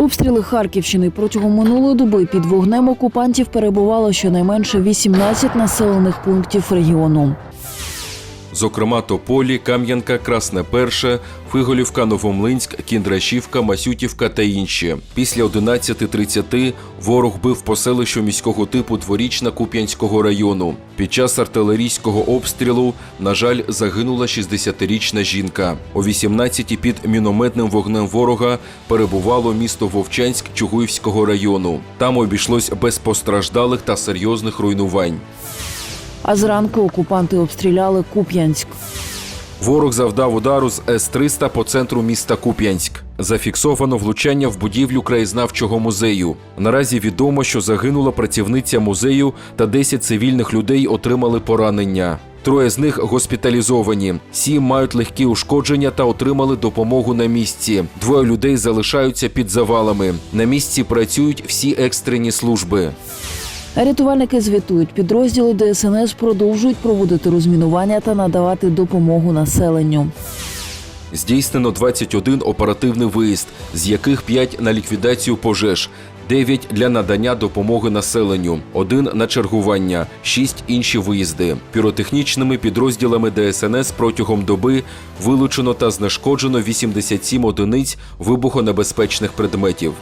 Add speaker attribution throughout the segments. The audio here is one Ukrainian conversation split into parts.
Speaker 1: Обстріли Харківщини протягом минулої доби під вогнем окупантів перебувало щонайменше 18 населених пунктів регіону.
Speaker 2: Зокрема, Тополі, Кам'янка, Красне Перше, Фиголівка, Новомлинськ, Кіндрашівка, Масютівка та інші. Після 11.30 ворог бив по селищу міського типу Дворічна Куп'янського району. Під час артилерійського обстрілу, на жаль, загинула 60-річна жінка. О 18 під мінометним вогнем ворога перебувало місто Вовчанськ Чугуївського району. Там обійшлось без постраждалих та серйозних руйнувань.
Speaker 1: А зранку окупанти обстріляли Куп'янськ.
Speaker 2: Ворог завдав удару з С-300 по центру міста Куп'янськ. Зафіксовано влучання в будівлю краєзнавчого музею. Наразі відомо, що загинула працівниця музею та 10 цивільних людей отримали поранення. Троє з них госпіталізовані, сім мають легкі ушкодження та отримали допомогу на місці. Двоє людей залишаються під завалами. На місці працюють всі екстрені служби.
Speaker 1: Рятувальники звітують, підрозділи ДСНС продовжують проводити розмінування та надавати допомогу населенню.
Speaker 2: Здійснено 21 оперативний виїзд, з яких 5 на ліквідацію пожеж, 9 для надання допомоги населенню, 1 на чергування, 6 інші виїзди. Піротехнічними підрозділами ДСНС протягом доби вилучено та знешкоджено 87 одиниць вибухонебезпечних предметів.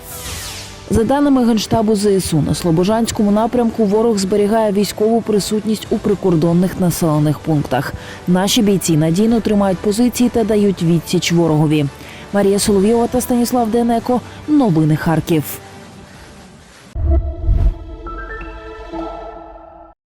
Speaker 1: За даними Генштабу ЗСУ, на Слобожанському напрямку ворог зберігає військову присутність у прикордонних населених пунктах. Наші бійці надійно тримають позиції та дають відсіч ворогові. Марія Соловйова та Станіслав Денеко. Новини Харків.